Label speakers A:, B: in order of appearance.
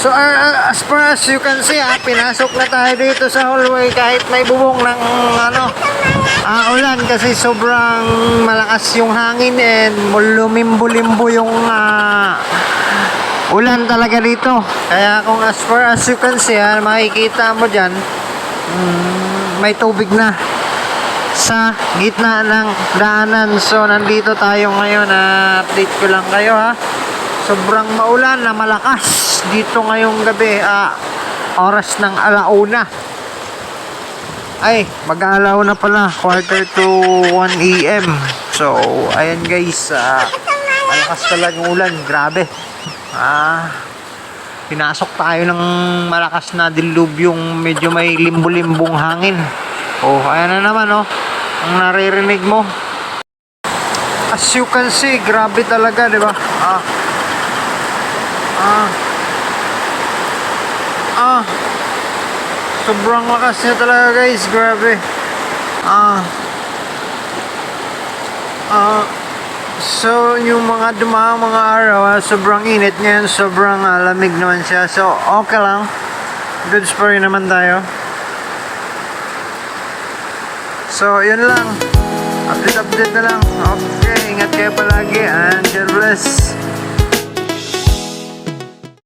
A: So uh, as far as you can see, ah, pinasok na tayo dito sa hallway kahit may bubong ng ano, ah, ulan kasi sobrang malakas yung hangin and lumimbo-limbo yung ah, ulan talaga dito. Kaya kung as far as you can see, ah, makikita mo dyan, mm, may tubig na sa gitna ng daanan. So, nandito tayo ngayon. na update ko lang kayo ha. Sobrang maulan na malakas dito ngayong gabi. Ah, oras ng alauna. Ay, mag-aalaw na pala. Quarter to 1 a.m. So, ayan guys. Ah, malakas talagang ulan. Grabe. Ah, pinasok tayo ng malakas na dilubyong medyo may limbo-limbong hangin. Oh, ayan na naman oh. Ang naririnig mo. As you can see, grabe talaga, di ba? Ah. Ah. Ah. Sobrang lakas niya talaga, guys. Grabe. Ah. Ah. So, yung mga dumaang mga araw, ah, sobrang init ngayon, sobrang ah, lamig naman siya. So, okay lang. Goods pa rin naman tayo. So, yun lang. Update-update na lang. Okay, ingat kayo palagi and God bless.